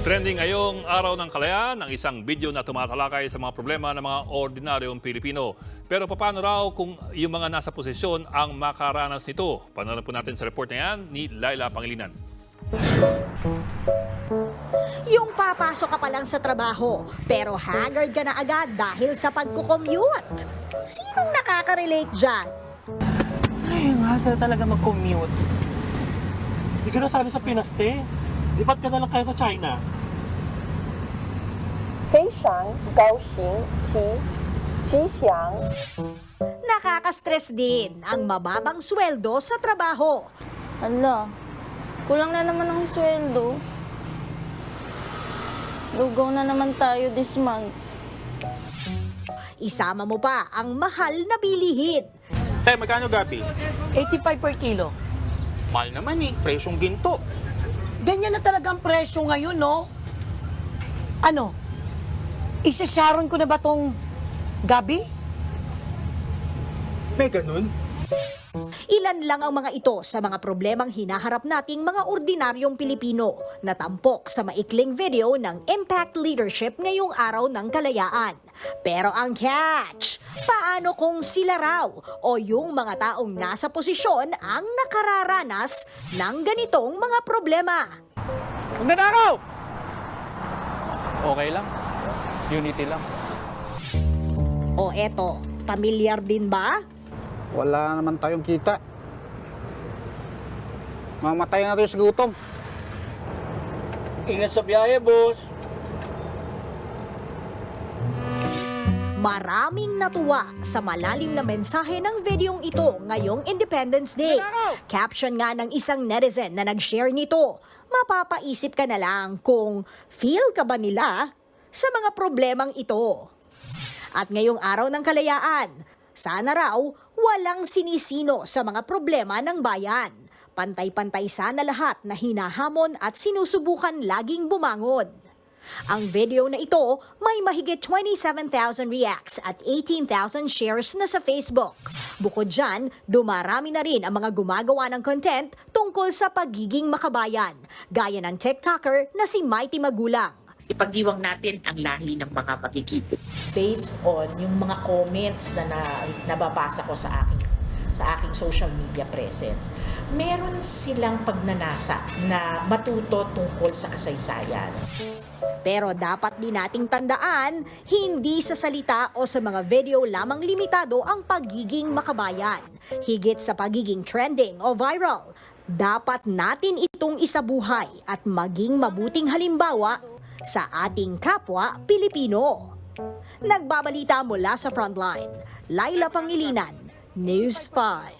Trending ngayong araw ng kalayaan ang isang video na tumatalakay sa mga problema ng mga ordinaryong Pilipino. Pero paano raw kung yung mga nasa posisyon ang makaranas nito? Panonood po natin sa report na yan ni Laila Pangilinan. Yung papasok ka pa lang sa trabaho, pero haggard ka na agad dahil sa pagkukommute. Sinong nakaka-relate dyan? Ay, ang hassle talaga mag-commute. Hindi ka na sana sa Pinas, te. Lipat ka na lang kayo sa China. Feishan, Gaoxing, Qi, Xixiang. Nakaka-stress din ang mababang sweldo sa trabaho. Ala, kulang na naman ang sweldo. Lugaw na naman tayo this month. Isama mo pa ang mahal na bilihin. Tay, magkano gabi? 85 per kilo. Mahal naman eh, presyong ginto. Ganyan na talaga ang presyo ngayon, no? Ano? Isa-sharon ko na ba tong gabi? May ganun? Ilan lang ang mga ito sa mga problemang hinaharap nating mga ordinaryong Pilipino na tampok sa maikling video ng Impact Leadership ngayong araw ng kalayaan. Pero ang catch, paano kung sila raw o yung mga taong nasa posisyon ang nakararanas ng ganitong mga problema? Magnanakaw! Okay lang. Unity lang. O eto, pamilyar din ba? Wala naman tayong kita. Mamatay na tayo sa gutom. Ingat sa biyahe, boss. Maraming natuwa sa malalim na mensahe ng videong ito ngayong Independence Day. Caption nga ng isang netizen na nag-share nito, mapapaisip ka na lang kung feel ka ba nila sa mga problemang ito. At ngayong araw ng kalayaan, sana raw walang sinisino sa mga problema ng bayan. Pantay-pantay sana lahat na hinahamon at sinusubukan laging bumangon. Ang video na ito may mahigit 27,000 reacts at 18,000 shares na sa Facebook. Bukod dyan, dumarami na rin ang mga gumagawa ng content tungkol sa pagiging makabayan, gaya ng TikToker na si Mighty Magulang. ipagdiwang natin ang lahi ng mga makikita. based on yung mga comments na, na nababasa ko sa aking sa aking social media presence. Meron silang pagnanasa na matuto tungkol sa kasaysayan. Pero dapat din nating tandaan, hindi sa salita o sa mga video lamang limitado ang pagiging makabayan. Higit sa pagiging trending o viral, dapat natin itong isabuhay at maging mabuting halimbawa sa ating kapwa Pilipino. Nagbabalita mula sa Frontline, Laila Pangilinan, News 5.